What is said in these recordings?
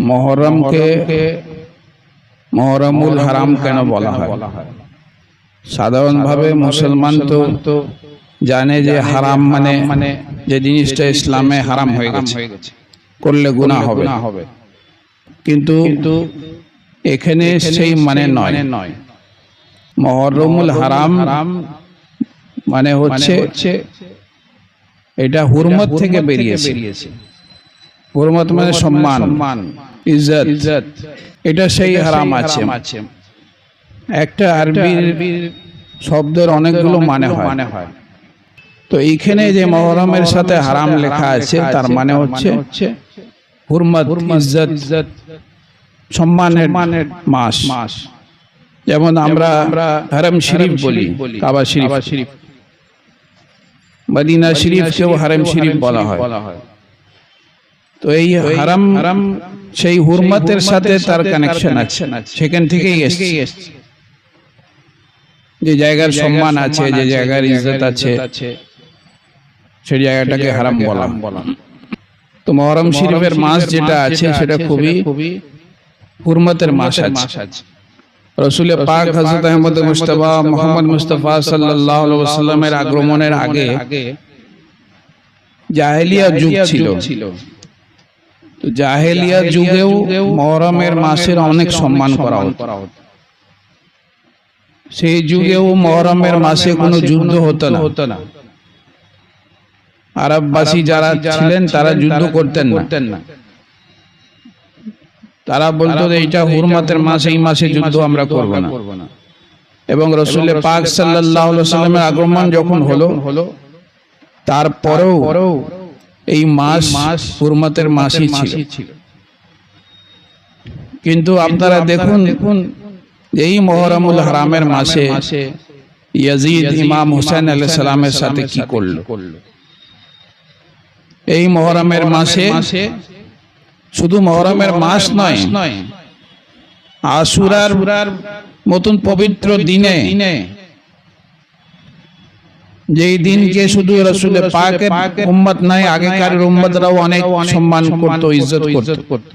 মহরমকে মহরমুল হারাম কেন বলা হয়? সাধারণভাবে মুসলমান তো জানে যে হারাম মানে মানে যে জিনিসটা ইসলামে হারাম হয়ে গেছে। করলে গুণা হবে। কিন্তু এখানে সেই মানে নয়। নয়। মহরমুল হারাম মানে হচ্ছে এটা হুরমত থেকে বেরিয়েছে। হুরমত মানে সম্মান ইজ্জত। এটা সেই হারাম আছে। একটা আরবির শব্দের অনেকগুলো মানে হয় মানে হয়। তো এইখানে যে মহরমের সাথে হারাম লেখা আছে তার মানে হচ্ছে হুরমত ইজ্জত সম্মানের মানের মাস। মাস। যেমন আমরা আমরা হারাম শরীফ বলি কাবা শরীফ। শরীফ। মদিনা শরীফকেও হারাম শরীফ বলা হয়। তো এই হারাম হারাম সেই হুরমতের সাথে তার কানেকশন আছে। সেখান থেকেই এসছে। যে জায়গার সম্মান আছে যে জায়গার ইজ্জত আছে সেই জায়গাটাকে হারাম বলা। তো মহরম শরীফের মাস যেটা আছে সেটা খুবই হুরমতের মাস আছে। রসুল পাক হজরত আহমদ মুস্তফা মোহাম্মদ মুস্তফা সাল্লাহ সাল্লামের আগমনের আগে জাহেলিয়া যুগ ছিল। তো জাহেলিয়া যুগেও মহরমের মাসের অনেক সম্মান করা হতো। সেই যুগেও মহরমের মাসে কোনো যুদ্ধ হতো না। হতো না। আরববাসী যারা ছিলেন তারা যুদ্ধ করতেন না। তারা বলতো যে এইটা হুরমাতের মাস এই মাসে যুদ্ধ আমরা করব না। এবং রসুলের পাক সাল্লাহ সাল্লামের আগমন যখন হলো হলো তারপরেও এই মাস মাস হুরমতের মাসই ছিল। কিন্তু আপনারা দেখুন দেখুন এই মহরমুল হারামের মাসে ইয়াজিদ ইমাম হুসেন আলাইহিস সালামের সাথে কি করল? এই মহরমের মাসে শুধু মহরমের মাস নয় আশুরার মতন পবিত্র দিনে যেই দিনকে শুধু রসুলের পাকের উম্মত নাই আগেকার উম্মতরাও অনেক সম্মান করত ইজ্জত করত।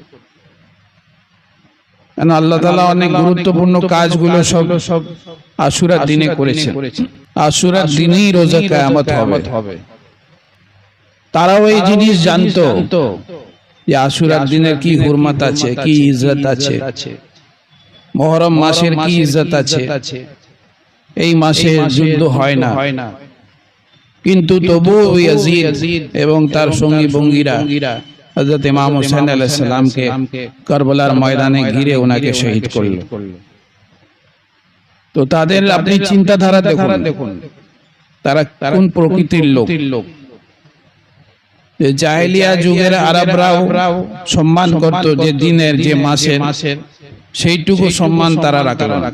কেন আল্লাহ তালা অনেক গুরুত্বপূর্ণ কাজগুলো সব সব আশুরার দিনে করেছে আশুরার দিনেই রোজা কায়ামত হবে। তারাও এই জিনিস জানতো যে আশুরার দিনের কি হুরমত আছে কি ইজ্জত আছে। মহরম মাসের কি ইজ্জত আছে। এই মাসে যুদ্ধ হয় না। কিন্তু তবু ইয়াজিদ এবং তার সঙ্গী বঙ্গীরা হযরত ইমাম হোসেন আলাইহিস সালামকে কারবালার ময়দানে ঘিরে ওনাকে শহীদ করল। তো তাদের আপনি চিন্তাধারা দেখুন। তারা কোন প্রকৃতির লোক? জাহেলিয়া যুগের আরবরাও সম্মান করত যে দিনের যে মাসের সেইটুকু সম্মান তারা রাখল না।